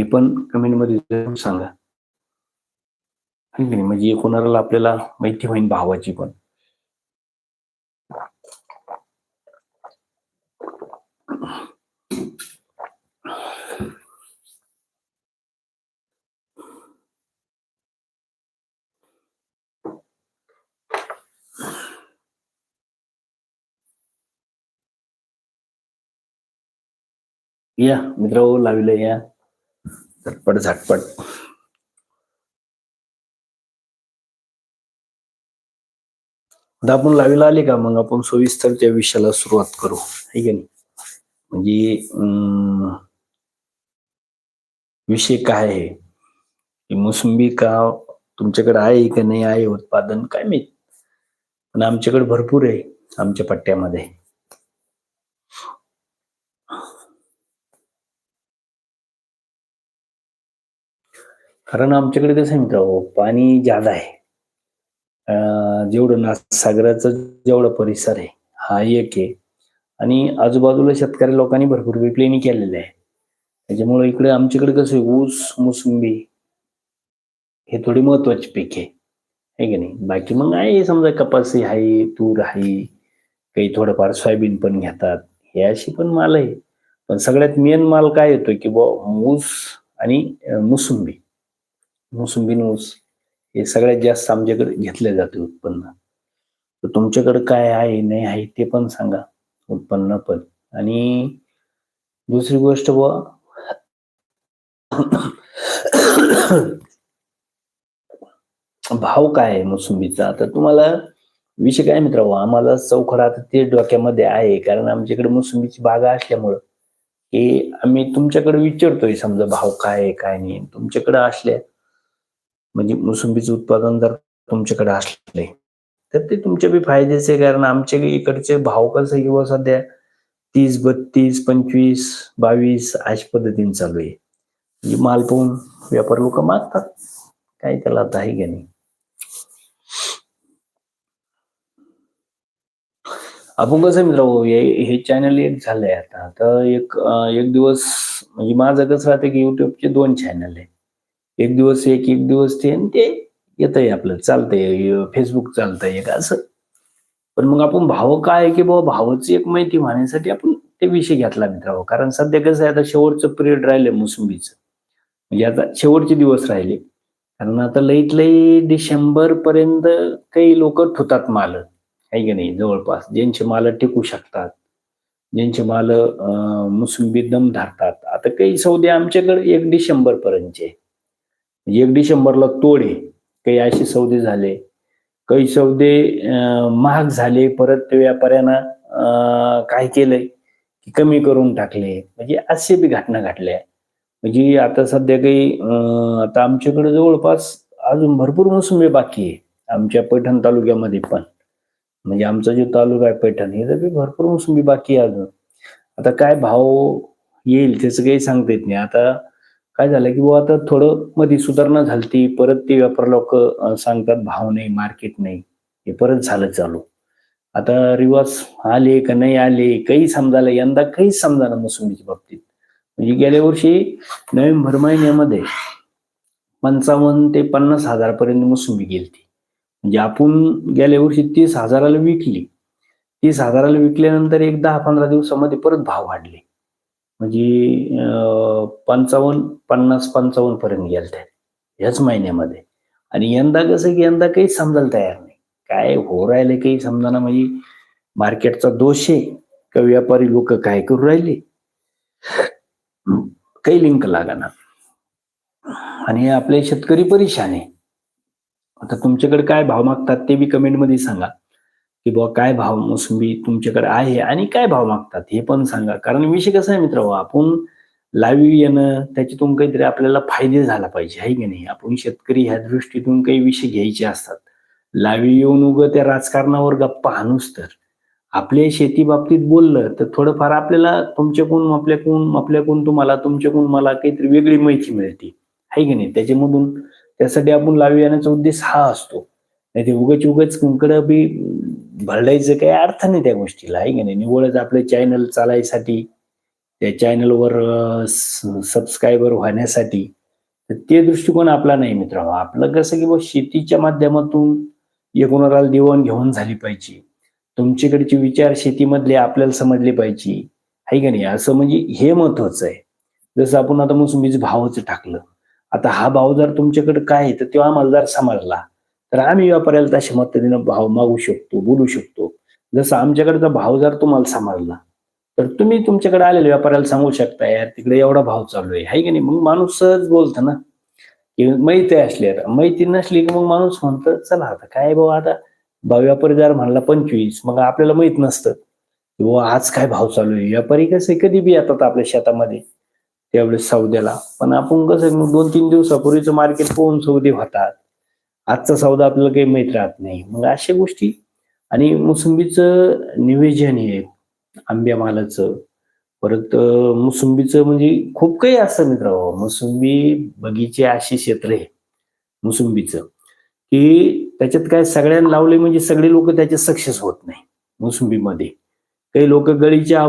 हे पण कमेंटमध्ये सांगा. नाही म्हणजे कोणाला आपल्याला माहिती होईल भावाची पण. या मित्र लाविलं या. झटपट झटपट. आता आपण लावीला आले का? मग आपण सविस्तर त्या विषयाला सुरुवात करू. है की नाही? म्हणजे अं, विषय काय आहे? की मोसंबी का तुमच्याकडे आहे का नाही? आहे उत्पादन? काय माहीत? पण आमच्याकडे भरपूर आहे आमच्या पट्ट्यामध्ये. कारण आमच्याकडे कसं आहे मित्र पाणी जादा आहे. जेवढं ना सागराचा जेवढा परिसर आहे हा एक आहे. आणि आजूबाजूला शेतकरी लोकांनी भरपूर विप्लेनी केलेले आहे. त्याच्यामुळे इकडे आमच्याकडे कसं आहे ऊस मोसंबी हे थोडी महत्वाची पीक आहे. है की नाही? बाकी मग आहे समजा कपासी आहे तूर आहे काही थोडंफार सोयाबीन पण घेतात. हे अशी पण माल आहे. पण सगळ्यात मेन माल काय येतोय की बुवा ऊस आणि मोसंबी. मोसंबी हे सगळ्यात जास्त आमच्याकडे घेतले जाते उत्पन्न. तर तुमच्याकडे काय आहे नाही आहे ते पण सांगा उत्पन्न पण. आणि दुसरी गोष्ट बुवा भाव काय आहे मोसंबीचा? तर तुम्हाला विषय काय मित्र आम्हाला चौखडा आता ते डोक्यामध्ये आहे कारण आमच्याकडे मोसंबीची बागा असल्यामुळं की आम्ही तुमच्याकडे विचारतोय समजा भाव काय आहे काय नाही. तुमच्याकडे असल्या म्हणजे मोसंबीचं उत्पादन जर तुमच्याकडे असले तर ते तुमच्या बी फायद्याचे कारण आमच्या इकडचे भाव कसं किंवा सध्या तीस बत्तीस पंचवीस बावीस अशा पद्धतीने चालू आहे. म्हणजे माल पाहून व्यापार लोक मागतात. काय त्याला आता आहे की नाही? आपण कसं मित्र हे चॅनल एक झालंय आता. तर एक एक दिवस म्हणजे माझं कसं राहतं की युट्यूबचे दोन चॅनल आहे. एक दिवस एक एक दिवस ते आणि ते येतंय आपलं चालतंय. फेसबुक चालतंय एक असं. पण मग आपण भाव काय आहे की बाबा भावाची एक माहिती म्हणण्यासाठी आपण ते विषय घेतला मित्रांनो हो. कारण सध्या कसं आहे आता शेवटचं पिरियड राहिलं मोसंबीचं. म्हणजे आता शेवटचे दिवस राहिले. कारण आता लईत लई डिसेंबर पर्यंत काही लोक ठुतात माल. आहे की नाही? जवळपास. ज्यांचे माल टिकू शकतात. ज्यांचे माल मोसंबी दम धरतात. आता काही सौदे आमच्याकडे एक डिसेंबर पर्यंतचे. एक डिसेंबरला तोडे काही असे सौदे झाले. काही सौदे महाग झाले परत ते व्यापाऱ्यांना काय केलंय की कमी करून टाकले. म्हणजे असे बी घटना घडल्या. म्हणजे आता सध्या काही आता आमच्याकडे जवळपास अजून भरपूर मोसुंबी बाकी आहे आमच्या पैठण तालुक्यामध्ये पण. म्हणजे आमचा जो तालुका आहे पैठण हे बी भरपूर मोसुंबी बाकी आहे अजून. आता काय भाव येईल त्याचं काही सांगता येत नाही. आता काय झालं की बुवा आता थोडं मध्ये सुधारणा झालती. परत ते व्यापार लोक सांगतात भाव नाही मार्केट नाही. हे परत झालं चालू. आता रिवर्स आले का नाही आले काही समजायला यंदा काहीच समजाला मोसंबीच्या बाबतीत. म्हणजे गेल्या वर्षी नोव्हेंबर महिन्यामध्ये पंचावन्न ते पन्नास हजारपर्यंत मोसंबी गेलती. म्हणजे आपण गेल्या वर्षी तीस हजाराला विकली. तीस हजाराला विकल्यानंतर एक दहा पंधरा दिवसामध्ये परत भाव वाढले. म्हणजे अं, पंचावन्न पन्नास पंचावन्न पर्यंत गेलत्या ह्याच महिन्यामध्ये. आणि यंदा कसं की यंदा काही समजायला तयार नाही. काय हो राहिले काही समजाना म्हणजे मार्केटचा दोष आहे. का व्यापारी लोक काय करू राहिले? काही लिंक लागाना. आणि आपले शेतकरी परेशान आहे. आता तुमच्याकडे काय भाव मागतात ते बी कमेंटमध्ये सांगा. की बुवा काय भाव मोसंबी तुमच्याकडे आहे आणि काय भाव मागतात हे पण सांगा. कारण विषय कसा आहे मित्र आपण लाईव्ह येणं त्याच्यातून काहीतरी आपल्याला फायदे झाला पाहिजे आहे की नाही? आपण शेतकरी ह्या दृष्टीतून काही विषय घ्यायचे असतात. लाईव्ह येऊन उगं त्या राजकारणावर गप्पा आणूच तर. आपल्या शेती बाबतीत बोललं तर थोडंफार आपल्याला तुमच्याकडून आपल्याकडून आपल्याकडून तुम्हाला तुमच्याकडून मला काहीतरी वेगळी माहिती मिळते. आहे की नाही? त्याच्यामधून त्यासाठी आपण लावी येण्याचा उद्देश हा असतो. नाही ते उगाच उगाच कुंकडं बी भरडायचं काही अर्थ नाही त्या गोष्टीला आहे की नाही? निवडच आपले चॅनल चालायसाठी त्या चॅनलवर सबस्क्रायबर होण्यासाठी तर ते दृष्टिकोन आपला नाही मित्र आपलं कसं की बा शेतीच्या माध्यमातून एकूणाला घेऊन झाली पाहिजे. तुमच्याकडचे विचार शेतीमधले आपल्याला समजले पाहिजे. आहे का नाही? असं म्हणजे हे महत्वाचं आहे. जसं आपण आता मोसंबीचं भावाचं टाकलं. आता हा भाव जर तुमच्याकडे काय आहे तर तेव्हा आम्हाला जर समजला तर आम्ही व्यापाऱ्याला तशा पद्धतीनं भाव मागू शकतो बोलू शकतो. जसं आमच्याकडचा भाव जर तुम्हाला समजला तर तुम्ही तुमच्याकडे आलेल्या व्यापाऱ्याला सांगू शकता यार तिकडे एवढा भाव चालू आहे. हाय की नाही? मग माणूस सहज बोलत ना. की माहिती आता माहिती नसली की मग माणूस म्हणतं चला आता काय भाऊ आता? भाव व्यापारी जर म्हणला पंचवीस मग आपल्याला माहीत नसतं. की बुवा आज काय भाव चालू आहे? व्यापारी कसे कधी बी येतात आपल्या शेतामध्ये. त्यावेळेस सौद्याला. पण आपण कसं मग दोन तीन दिवसापूर्वीचं मार्केट पोहून सौदे होतात. आजचा सौदा आपल्याला काही माहीत राहत नाही. मग अशा गोष्टी आणि मोसंबीचं निवेदन हे आंब्या मालाचं. परत मोसंबीचं म्हणजे खूप काही असतं मित्र हो. मोसंबी बगीचे असे क्षेत्र आहे मोसंबीचं. की त्याच्यात काय सगळ्यांना लावले म्हणजे सगळे लोक त्याच्यात सक्सेस होत नाही मोसंबीमध्ये. काही लोक गळीच्या